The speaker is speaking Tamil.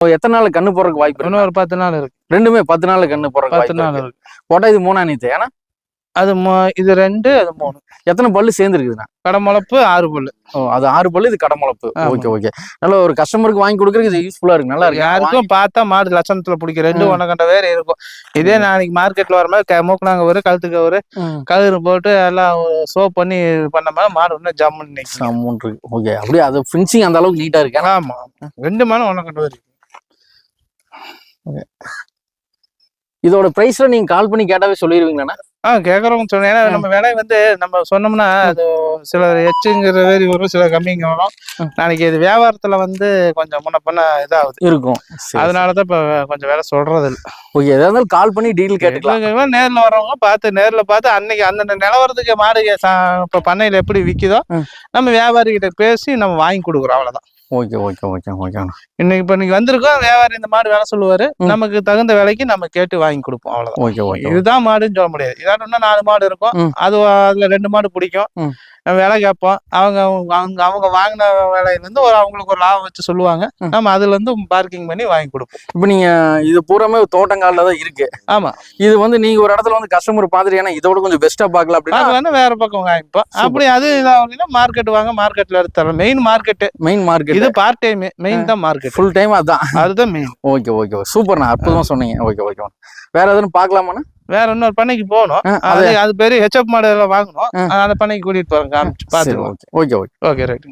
எத்தனை நாள் கண்ணு போறதுக்கு வாய்ப்பு இன்னும் ஒரு பத்து நாள் இருக்கு. ரெண்டுமே பத்து நாள்ல கண்ணு போறதுக்கு பத்து நாள் இருக்கு. போட்டா இது மூணா நீத்து ஏன்னா? அது இது ரெண்டு அது மூணு. எத்தனை பல்லு சேர்ந்துருக்குதுண்ணா? கடமுளப்பு ஆறு பல்லு. ஓ அது ஆறு பல்லு இது கடமுளப்பு. Okay okay. நல்ல ஒரு கஸ்டமருக்கு வாங்கி கொடுக்கறதுக்கு இது யூஸ்ஃபுல்லா இருக்கு நல்லா இருக்கு. யாருக்கும் பார்த்தா மாடு லட்சணத்துல பிடிக்கும். ரெண்டு ம். ஒன்னகண்ட வேற இருக்கும். இதே நாளைக்கு மார்க்கெட்ல வர மாதிரி மூக்குனாங்க ஒரு கழுத்துக்கு ஒரு. கயிறு போட்டு எல்லாம் சோப் பண்ணி பண்ண மாதிரி மாடு இன்னும் ஜம்முன்னு. சமூன் இருக்கு. ஓகே அப்படியே அது ஃபினிஷிங் அந்த அளவுக்கு நீட்டா இருக்கு ஆமா ரெண்டு மாடும் ஒன்னகண்ட வேறு இதோட பிரைஸ்ல நீங்க கால் பண்ணி கேட்டாவே சொல்லிடுவீங்களாண்ணா ஆ கேக்குறவங்க சொன்னேன் ஏன்னா. நம்ம விலை வந்து நம்ம சொன்னோம்னா அது சில எச்சுங்கிற வேரி வரும் சில கம்மிங்க வரும். நாளைக்கு இது வியாபாரத்துல வந்து கொஞ்சம் முன்ன பண்ண இதாகுது. இருக்கும். சரி, அதனாலதான் இப்ப கொஞ்சம் விலை சொல்றது இல்ல ஓகே எதா இருந்தாலும் கால் பண்ணி டீல் கேட்டுக்கலாம். நேர்ல வரவங்க பார்த்து நேர்ல பார்த்து அன்னைக்கு அந்தந்த நிலவரத்துக்கு மாடு இப்ப பண்ணையில எப்படி விக்குதோ ம். நம்ம வியாபாரி கிட்ட பேசி நம்ம வாங்கி கொடுக்குறோம் அவ்வளவுதான். Okay okay okay okay. இன்னைக்கு இப்ப இன்னைக்கு வந்திருக்கோம். வியாபாரி இந்த மாடு வேலை சொல்லுவாரு. நமக்கு தகுந்த விலைக்கு நம்ம கேட்டு வாங்கி கொடுப்போம். அவ்வளவுதான். ஓகே ஓகே இதுதான் மாடுன்னு சொல்ல முடியாது. இதாட்டம் நாலு மாடு இருக்கும். அது அதுல ரெண்டு மாடு பிடிக்கும். விலை கேட்போம். அவங்க அவங்க அவங்க வாங்கின விலையில இருந்து ஒரு அவங்களுக்கு ஒரு லாபம் வச்சு சொல்லுவாங்க. நம்ம அதுல இருந்து பார்க்கிங் பண்ணி வாங்கி கொடுப்போம். இப்போ நீங்க இது பூராமே தோட்டங்காலில் தான் இருக்கு. ஆமா. இது வந்து நீங்க ஒரு இடத்துல வந்து கஸ்டமர் பார்த்துட்டு ஏன்னா இதோட கொஞ்சம் பெஸ்டா பார்க்கலாம் அப்படின்னா பார்க்கலன்னா வேற பக்கம் வாங்கிப்போம். அப்படி அது இதாகலாம் மார்க்கெட் வாங்க மார்க்கெட்ல எடுத்து தரோம் மெயின் மார்க்கெட் மெயின் மார்க்கெட் இது பார்ட் டைம் மெயின் தான் மார்க்கெட் ஃபுல் டைம் அதான். அதுதான் மெயின் ஓகே ஓகே சூப்பர்ண்ணா. அற்புதமா சொன்னீங்க. ஓகே ஓகே வேற எதுவும் பார்க்கலாமாண்ணா? வேற இன்னொரு பண்ணைக்கு போகணும். அது அது. பெரிய ஹெச்எப் மாடு எல்லாம் வாங்கணும். அந்த பண்ணைக்கு கூட்டிட்டு போறோம் காமிச்சு பாத்துருவோம் okay. Okay okay. Okay right